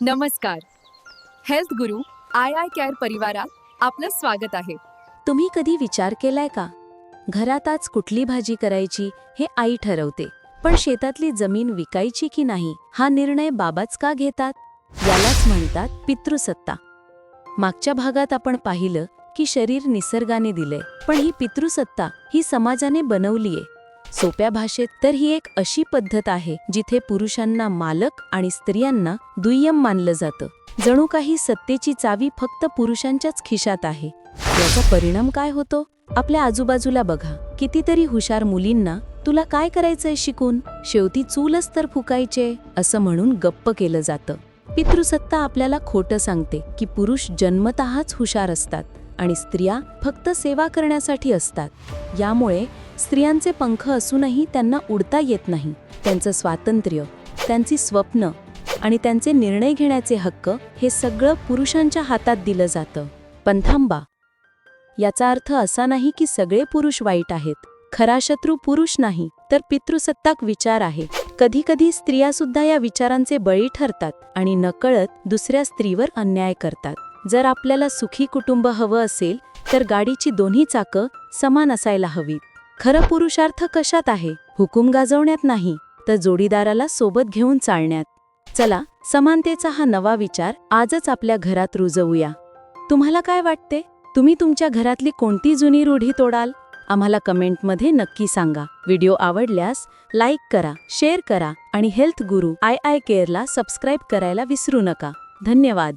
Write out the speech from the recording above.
नमस्कार. Health Guru I I care परिवारात आपलं स्वागत आहे. तुम्ही कधी विचार केलाय का? घरात आज कुठली भाजी करायची हे आई ठरवते. पण शेतातली जमीन विकायची की नाही हा निर्णय बाबाच का घेतात? यालाच म्हणतात पितृसत्ता. मागच्या भागात आपण पाहिलं की शरीर निसर्गाने दिलंय पण ही पितृसत्ता ही समाजाने बनवलीये. सोप्या भाषेत तर ही एक अशी पद्धत आहे जिथे पुरुषांना मालक आणि स्त्रियांना दुय्यम मानलं जातं. जणू काही सत्तेची चावी फक्त पुरुषांच्याच खिशात आहे. याचा परिणाम काय होतो? आपल्या आजूबाजूला बघा. कितीतरी हुशार मुलींना तुला काय करायचंय शिकून? शेवटी चूलच तर फुकायचे असं म्हणून गप्प केलं जातं. पितृसत्ता आपल्याला खोटं सांगते की पुरुष जन्मतःच हुशार असतात. आणि स्त्रिया फक्त सेवा करण्यासाठी असतात. यामुळे स्त्रियांचे पंख असूनही त्यांना उडता येत नाही. त्यांचं स्वातंत्र्य त्यांची स्वप्न आणि त्यांचे निर्णय घेण्याचे हक्क हे सगळं पुरुषांच्या हातात दिलं जातं. पण थांबा. याचा अर्थ असा नाही की सगळे पुरुष वाईट आहेत. खरा शत्रू पुरुष नाही तर पितृसत्ताक विचार आहे. कधीकधी स्त्रियासुद्धा या विचारांचे बळी ठरतात आणि नकळत दुसऱ्या स्त्रीवर अन्याय करतात. जर आपल्याला सुखी कुटुंब हवं असेल तर गाडीची दोन्ही चाकं समान असायला हवीत. खरं पुरुषार्थ कशात आहे? हुकूम गाजवण्यात नाही तर जोडीदाराला सोबत घेऊन चालण्यात. चला समानतेचा हा नवा विचार आजच आपल्या घरात रुजवूया. तुम्हाला काय वाटते? तुम्ही तुमच्या घरातली कोणती जुनी रूढी तोडाल? आम्हाला कमेंटमध्ये नक्की सांगा. व्हिडिओ आवडल्यास लाईक करा शेअर करा आणि health Guru I I केअरला subscribe करायला विसरू नका. धन्यवाद.